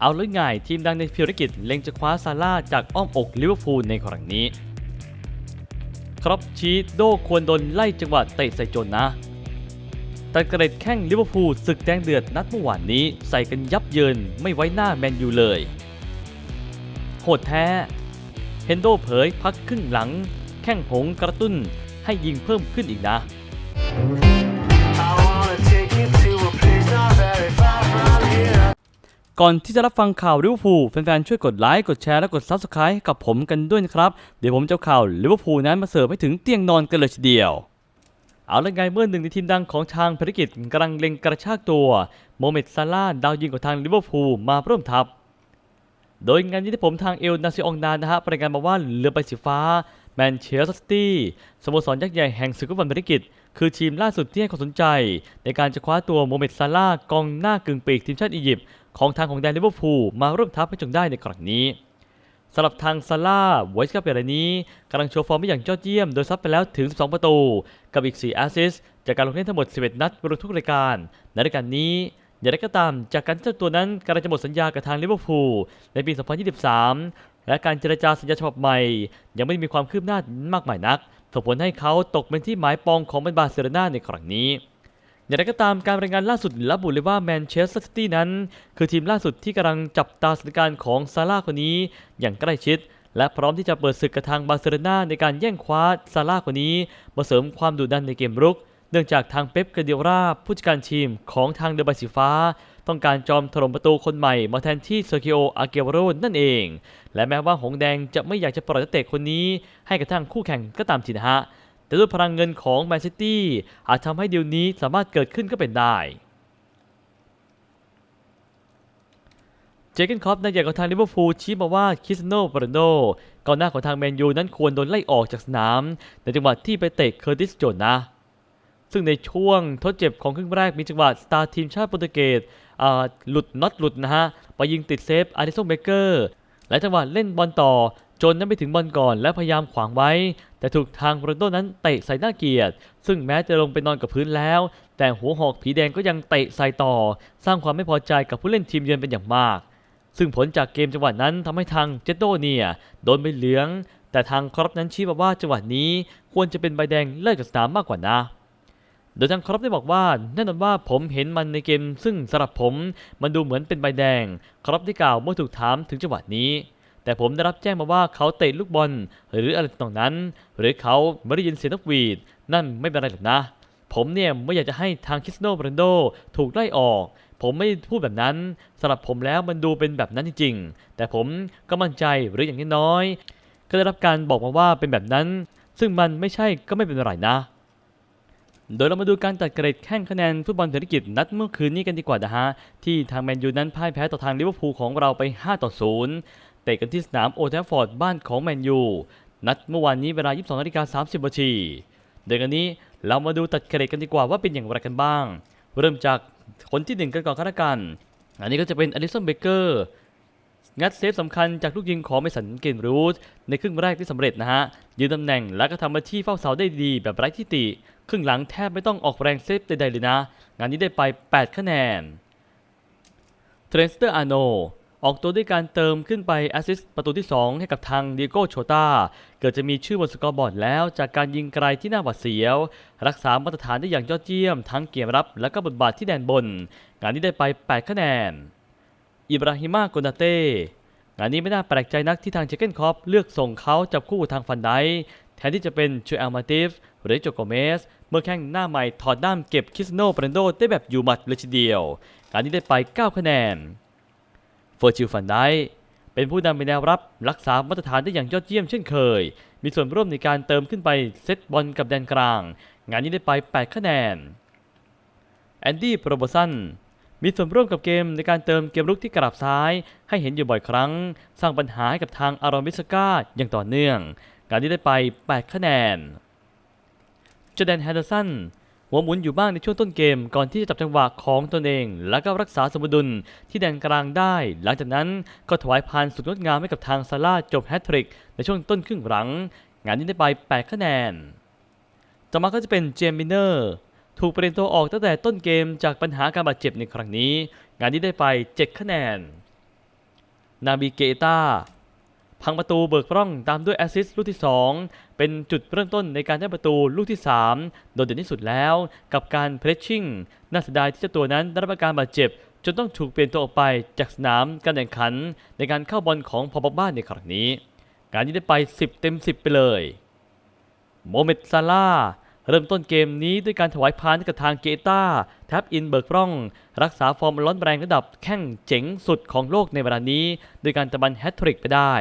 เอาเลยง่ายทีมดังในพิรกิจเล็งจะคว้าซาร่าจากอ้อมอกลิเวอร์พูลในครั้งนี้ ครับชีโดควรโดนไล่จังหวะเตะใส่จนนะแต่กระเด็ดแข้งลิเวอร์พูลศึกแดงเดือดนัดเมื่อวานนี้ใส่กันยับเยินไม่ไว้หน้าแมนยูเลย โหดแท้ เฮนโดเผยพักครึ่งหลัง แข้งหงกระตุ้นให้ยิงเพิ่มขึ้นอีกนะ ก่อนที่จะรับฟังข่าวลิเวอร์พูลแฟนๆ ช่วยกดไลค์ กดแชร์และกด Subscribe ให้กับผมกันด้วยนะครับ เดี๋ยวผมจะข่าวลิเวอร์พูลนั้นมาเสิร์ฟให้ถึงเตียงนอนกันเลยทีเดียว เอาละไงเมื่อหนึ่งในทีมดังของทางภารกิจกำลังเล็งกระชากตัวโมเมดซาลาดาวยิงของทางลิเวอร์พูลมาร่วมทัพ โดยงานนี้ที่ผมทางเอลนาซิองนานนะฮะรายงานมาว่าเรือใบสีฟ้าแมนเชสเตอร์ซิตี้สโมสรยักษ์ใหญ่แห่งศึกฟุตบอลภารกิจ คือทีมล่าสุดที่ให้ความสนใจ ในการจะคว้าตัวโมเมดซาลากองหน้ากึ่งปีกทีมชาติอียิปต์ของทางของแดนลิเวอร์พูลมาร่วมทัพให้จงได้ในครั้งนี้สำหรับทางซาร่าไวส์กับเปรนี้กำลังโชว์ฟอร์มได้อย่างยอดเยี่ยม โดยซัดไปแล้วถึง 12 ประตู กับอีก 4 แอสซิสจากการลงเล่นทั้งหมด 11 นัดรวมทุกรายการในรายการนี้ อย่างไรก็ตามจากการที่เจ้าตัวนั้นกำลังจะหมดสัญญากับทางลิเวอร์พูลในปี 2023 และการเจรจาสัญญาฉบับใหม่ ยังไม่มีความคืบหน้ามากมายนัก ส่งผลให้เขาตกเป็นที่หมายปองของบรรดาเซเรนาในครั้งนี้ อย่างไรก็ตามการรายงานล่าสุดระบุเลยว่าแมนเชสเตอร์ซิตี้นั้น คือทีมล่าสุดที่กำลังจับตาสถานการณ์ของซาร่าคนนี้อย่างใกล้ชิด และพร้อมที่จะเปิดศึกกับทางบาร์เซโลนาในการแย่งคว้าซาร่าคนนี้มาเสริมความดุดันในเกมรุก เนื่องจากทางเป๊ปกาเดียราผู้จัดการทีมของทางเดอะบาสีฟ้า ต้องการจอมถล่มประตูคนใหม่มาแทนที่เซอร์กิโออาเกวโรนั่นเอง และแม้ว่าหงแดงจะไม่อยากจะปล่อยนักเตะคนนี้ ให้กับทางคู่แข่งก็ตามทีนะฮะ แต่ด้วยพลังเงินของแมนซิตี้อาจทำให้ดีลนี้สามารถเกิดขึ้นก็เป็นได้เจเกนคอปนายใหญ่ของทางลิเวอร์พูลชี้มาว่าคริสโนโปรโนกองหน้าของทางแมนยูนั้นควรโดนไล่ออกจากสนาม ในจังหวะที่ไปเตะเคอร์ติสโจนนะ ซึ่งในช่วงทดเจ็บของครึ่งแรกมีจังหวะสตาร์ทีมชาติโปรตุเกส หลุดน็อตหลุดนะฮะ ไปยิงติดเซฟอาร์ดิสันเบเกอร์ และจังหวะเล่นบอลต่อ จนนั้นไปถึงบอลก่อนและพยายามขวางไว้ แต่ถูกทางโรนโดนั้นเตะใส่หน้าเกียรติ ซึ่งแม้จะลงไปนอนกับพื้นแล้ว แต่หัวหอกผีแดงก็ยังเตะใส่ต่อ สร้างความไม่พอใจกับผู้เล่นทีมเยือนเป็นอย่างมาก ซึ่งผลจากเกมจังหวะนั้นทำให้ทางเจโดเนี่ยโดนใบเหลือง แต่ทางครอปนั้นชี้มาว่าจังหวะนี้ควรจะเป็นใบแดงเลิกจากสนามมากกว่านะ โดยทางครอปได้บอกว่าแน่นอนว่าผมเห็นมันในเกม ซึ่งสำหรับผมมันดูเหมือนเป็นใบแดง ครอปได้กล่าวเมื่อถูกถามถึงจังหวะนี้ แต่ผมได้รับแจ้งมาว่าเขาเตะลูกบอลหรืออะไรต่างนั้น หรือเขาไม่ได้ยินเสียงนกหวีด นั่นไม่เป็นไรหรอกนะ ผมเนี่ยไม่อยากจะให้ทางคิสโนบรนโดถูกไล่ออก ผมไม่พูดแบบนั้นสำหรับผมแล้วมันดูเป็นแบบนั้นจริงๆ แต่ผมก็มั่นใจหรืออย่างน้อยๆก็ได้รับการบอกมาว่าเป็นแบบนั้น ซึ่งมันไม่ใช่ก็ไม่เป็นไรนะ โดยเรามาดูการตัดเกรดแข่งคะแนนฟุตบอลเศรษฐกิจนัดเมื่อคืนนี้กันดีกว่านะฮะ ที่ทางแมนยูนั้นพ่ายแพ้ต่อทางลิเวอร์พูลของเราไป 5 ต่อ 0 เตะกันที่สนามโอลด์แทฟฟอร์ดบ้านของแมนยู นัดเมื่อวานนี้เวลา 22นาฬิกา30นาทีโดยกันนี้เรามาดูตัดเกรดกันดีกว่าว่าเป็นอย่างไรกันบ้าง เริ่มจากคนที่หนึ่งกันก่อนก็แล้วกัน อันนี้ก็จะเป็นอลิสันเบเกอร์ งัดเซฟสำคัญจากลูกยิงของเมสันเกนรูทในครึ่งแรกที่สำเร็จนะฮะ ยืนตำแหน่งและก็ทำหน้าที่เฝ้าเสาได้ดีแบบไร้ที่ติ ครึ่งหลังแทบไม่ต้องออกแรงเซฟใดๆเลยนะ งานนี้ได้ไป 8 คะแนน เทรนสเตอร์อาโนออกตัวด้วยการเติมขึ้นไปแอสซิสต์ประตูที่ 2 ให้กับทางดิโก้โชตาเกิดจะมีชื่อบนสกอร์บอร์ดแล้ว จากการยิงไกลที่น่าหวาดเสียว รักษามาตรฐานได้อย่างยอดเยี่ยม ทั้งเกมรับและก็บทบาทที่แดนบน งานนี้ได้ไป 8 คะแนน อิบราฮิมาโกนาเต้งานนี้ไม่น่าแปลกใจนักที่ทางเจเกนคอปเลือกส่งเขาจับคู่ทางฟันไดแทนที่จะเป็นชูเอลมาติฟหรือโจโกเมส เมื่อแข้งหน้าใหม่ถอดด้ามเก็บคิสโนเปรนโดได้แบบอยู่หมัดเลยทีเดียวงานนี้ได้ไป 9 คะแนนเฟอร์จิลฟันไดเป็นผู้นำในแนวรับรักษามาตรฐานได้อย่างยอดเยี่ยมเช่นเคย มีส่วนร่วมในการเติมขึ้นไปเซตบอลกับแดนกลาง งานนี้ได้ไป 8 คะแนนแอนดี้โปรโบสัน มีส่วนร่วมกับเกมในการเติมเกมรุกที่กลับซ้าย ให้เห็นอยู่บ่อยครั้ง สร้างปัญหาให้กับทางอารอมิสกาอย่างต่อเนื่อง การที่ได้ไป 8 คะแนนจอแดนแฮนเดอร์สันหัวหมุนอยู่บ้างในช่วงต้นเกม ก่อนที่จะจับจังหวะของตนเอง แล้วก็รักษาสมดุลที่แดนกลางได้ หลังจากนั้นก็ถวายพานสุดงดงามให้กับทางซาร่าจบแฮตทริก ในช่วงต้นครึ่งหลัง งานนี้ได้ไป 8 คะแนน ต่อมาก็จะเป็นเจมมินเนอร์ ถูกเปลี่ยนตัวออกตั้งแต่ต้นเกมจากปัญหาการบาดเจ็บในครั้งนี้ งานนี้ได้ไป 7 คะแนน นาบิเกตาพังประตูเบิกร่องตามด้วยแอสซิสต์ลูกที่ 2 เป็นจุดเริ่มต้นในการได้ประตูลูกที่ 3 โดดเด่นที่สุดแล้ว กับการเพรสชิ่งน่าเสียดายที่เจ้าตัวนั้นได้รับการบาดเจ็บ จนต้องถูกเปลี่ยนตัวออกไปจากสนามการแข่งขัน ในการเข้าบอลของพอปบ้านในครั้งนี้ การนี้ได้ไป 10 เต็ม 10 ไปเลย โมเมดซาลา เริ่มต้นเกมนี้ด้วยการถวายพานกับทางเกตาแท็บอินเบิกร่อง รักษาฟอร์มร้อนแรงระดับแข้งเจ๋งสุดของโลกในเวลานี้ โดยการตะบันแฮตทริกไปได้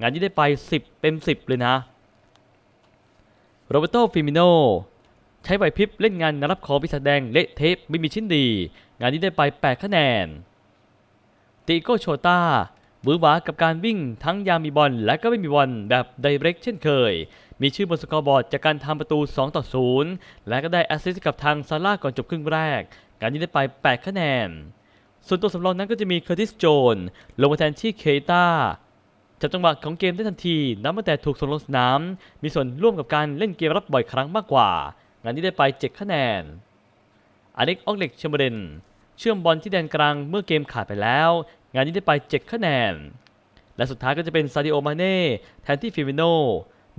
งานนี้ได้ไป 10 เต็ม 10 เลยนะโรเบโตฟิมิโนใช้ไหวพริบเล่นงานรับของปีศาจแดงเละเทปไม่มีชิ้นดี งานนี้ได้ไป 8 คะแนนติโกโชตา บือหวากับการวิ่งทั้งยามมีบอลและก็ไม่มีบอลแบบไดเรกเช่นเคย มีชื่อบนสกอร์บอร์ดจากการทำประตู 2 ต่อ 0 และก็ได้แอสซิสต์กับทางซาร่าก่อนจบครึ่งแรก การนี้ได้ไป 8 คะแนน ส่วนตัวสำรองนั้นก็จะมีเคอร์ติสโจนลงมาแทนที่เคตาจับจังหวะของเกมได้ทันทีนับตั้งแต่ถูกส่งลงสนาม มีส่วนร่วมกับการเล่นเกมรับบ่อยครั้งมากกว่า งานนี้ได้ไป 7 คะแนน อเล็กออกเล็กเชมเบรนเชื่อมบอลที่แดนกลางเมื่อเกมขาดไปแล้ว งานนี้ได้ไป 7 คะแนน และสุดท้ายก็จะเป็นซาดิโอมาเน่แทนที่ฟิมิโน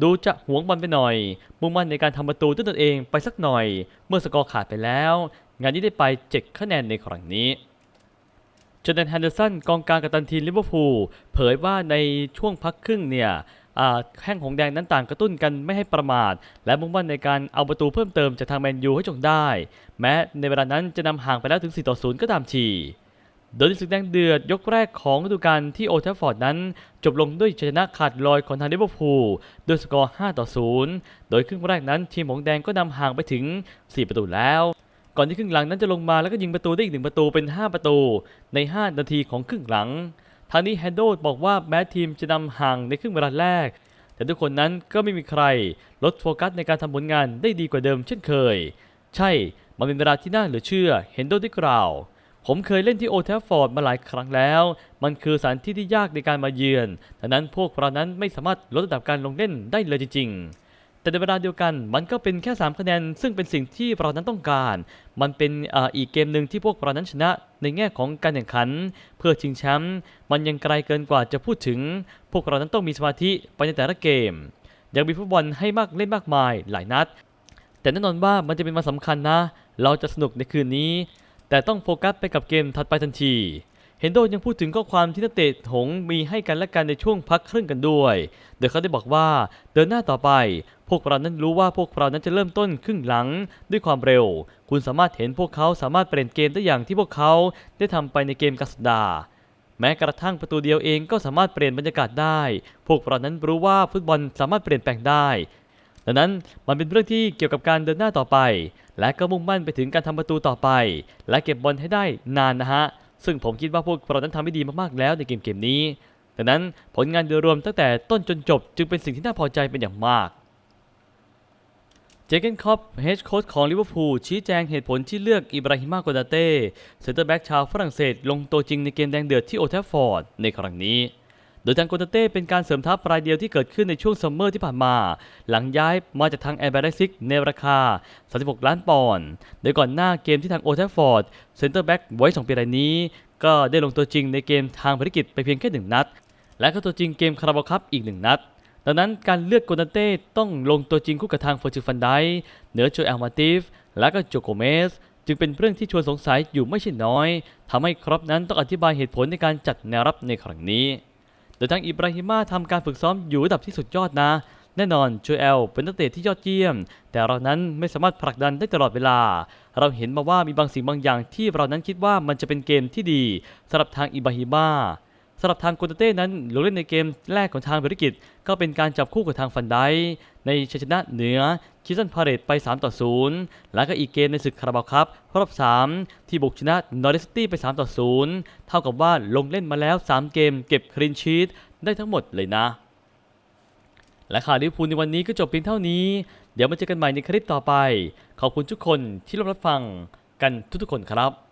ดูจะหวงบอลไปหน่อย มุ่งมั่นในการทำประตูด้วยตนเองไปสักหน่อย เมื่อสกอร์ขาดไปแล้ว งานนี้ได้ไป 7 คะแนนในครั้งนี้จอแดนแฮนเดอร์สันกองกลางกัปตันทีมลิเวอร์พูลเผยว่าในช่วงพักครึ่งเนี่ยแข้งของแดงนั้นต่างกระตุ้นกันไม่ให้ประมาท และมุ่งมั่นในการเอาประตูเพิ่มเติมจากทางแมนยูให้จงได้ แม้ในเวลานั้นจะนำห่างไปแล้วถึง 4 ต่อ 0 ก็ตามที โดยที่ศึกแดงเดือดยกแรกของฤดูกาลที่โอลด์แทัฟฟอร์ดนั้น จบลงด้วยชัยชนะขาดลอยของทางลิเวอร์พูลด้วยสกอร์ 5 ต่อ 0 โดยครึ่งแรกนั้นทีมของแดงก็นำห่างไปถึง 4 ประตูแล้วก่อนที่ครึ่งหลังนั้นจะลงมาแล้วก็ยิงประตูได้อีกหนึ่งประตูเป็น 5 ประตูใน 5 นาทีของครึ่งหลัง ทางนี้แฮนโดบอกว่าแม้ทีมจะนำห่างในครึ่งเวลาแรก แต่ทุกคนนั้นก็ไม่มีใครลดโฟกัสในการทำผลงานได้ดีกว่าเดิมเช่นเคย ใช่ มันเป็นเวลาที่น่าเหลือเชื่อเฮนโดได้กล่าว ผมเคยเล่นที่โอแทฟฟอร์ดมาหลายครั้งแล้ว มันคือสถานที่ที่ยากในการมาเยือนดังนั้นพวกเรานั้นไม่สามารถลดระดับการลงเล่นได้เลยจริง ๆแต่ในเวลาเดียวกันมันก็เป็นแค่ 3 คะแนน ซึ่งเป็นสิ่งที่เรานั้นต้องการ มันเป็นอออีกเกมหนึ่งที่พวกเรานั้นชนะในแง่ของการแข่งขัน เพื่อชิงแชมป์มันยังไกลเกินกว่าจะพูดถึง พวกเรานั้นต้องมีสมาธิไปในแต่ละเกม ยังมีฟุตบอลให้มากเล่นมากมายหลายนัด แต่แน่นอนว่ามันจะเป็นวันสำคัญนะ เราจะสนุกในคืนนี้ แต่ต้องโฟกัสไปกับเกมถัดไปทันที เฮนโดยังพูดถึงข้อความที่นักเตะหงมีให้กันและกันในช่วงพักครึ่งกันด้วย โดยเขาได้บอกว่าเดินหน้าต่อไป พวกเรานั้นรู้ว่าพวกเรานั้นจะเริ่มต้นครึ่งหลังด้วยความเร็ว คุณสามารถเห็นพวกเขาสามารถเปลี่ยนเกมได้อย่างที่พวกเขาได้ทำไปในเกมกัสดาแม้กระทั่งประตูเดียวเองก็สามารถเปลี่ยนบรรยากาศได้ พวกเรานั้นรู้ว่าฟุตบอลสามารถเปลี่ยนแปลงได้ ดังนั้นมันเป็นเรื่องที่เกี่ยวกับการเดินหน้าต่อไป และก็มุ่งมั่นไปถึงการทำประตูต่อไป และเก็บบอลให้ได้นานนะฮะ ซึ่งผมคิดว่าพวกเรานั้นทำได้ดีมากๆแล้วในเกมเกมนี้ ดังนั้นผลงานโดยรวมตั้งแต่ต้นจนจบจึงเป็นสิ่งที่น่าพอใจเป็นอย่างมากเจเกนคอปเฮดโค้ชของลิเวอร์พูลชี้แจงเหตุผลที่เลือกอิบราฮิมาโกดาเต้เซนเตอร์แบ็กชาวฝรั่งเศสลงตัวจริงในเกมแดงเดือดที่โอทัฟฟอร์ดในครั้งนี้ โดยทางโกดาเต้เป็นการเสริมทัพรายเดียวที่เกิดขึ้นในช่วงซัมเมอร์ที่ผ่านมา หลังย้ายมาจากทางแอร์แบรซิกในราคา 36 ล้านปอนด์โดยก่อนหน้าเกมที่ทางโอแทัฟฟอร์ดเซนเตอร์แบ็กไว้สองปีรายนี้ ก็ได้ลงตัวจริงในเกมทางภารกิจไปเพียงแค่หนึ่งนัด และก็ตัวจริงเกมคาราบาคัพอีกหนึ่งนัดดังนั้นการเลือกโกนาเต้ต้องลงตัวจริงคู่กับทางเฟอร์จิฟันไดเหนือโจเอลมาติฟและก็โจโกเมสจึงเป็นเรื่องที่ชวนสงสัยอยู่ไม่ใช่น้อยทำให้ครอปนั้นต้องอธิบายเหตุผลในการจัดแนวรับในครั้งนี้ โดยทั้งอิบราฮิมาทำการฝึกซ้อมอยู่ระดับที่สุดยอดนะ แน่นอนโจเอลเป็นนักเตะที่ยอดเยี่ยม แต่เรานั้นไม่สามารถผลักดันได้ตลอดเวลา เราเห็นมาว่ามีบางสิ่งบางอย่างที่เรานั้นคิดว่ามันจะเป็นเกมที่ดีสำหรับทางอิบราฮิมา สำหรับทางโกนเต้นั้นลงเล่นในเกมแรกของทางภารกิจก็เป็นการจับคู่กับทางฟันไดในชัยชนะเหนือคิสันพาเรตไป 3 ต่อ 0 แล้วก็อีกเกมในศึกคาราบาวครับรอบ 3 ที่บุกชนะนอริสตี้ไป 3 ต่อ 0 เท่ากับว่าลงเล่นมาแล้ว 3 เกมเก็บคลีนชีตได้ทั้งหมดเลยนะ และข่าวลิเวอร์พูลในวันนี้ก็จบเพียงเท่านี้ เดี๋ยวมาเจอกันใหม่ในคลิปต่อไป ขอบคุณทุกคนที่รับรับฟังกันทุกๆคนครับ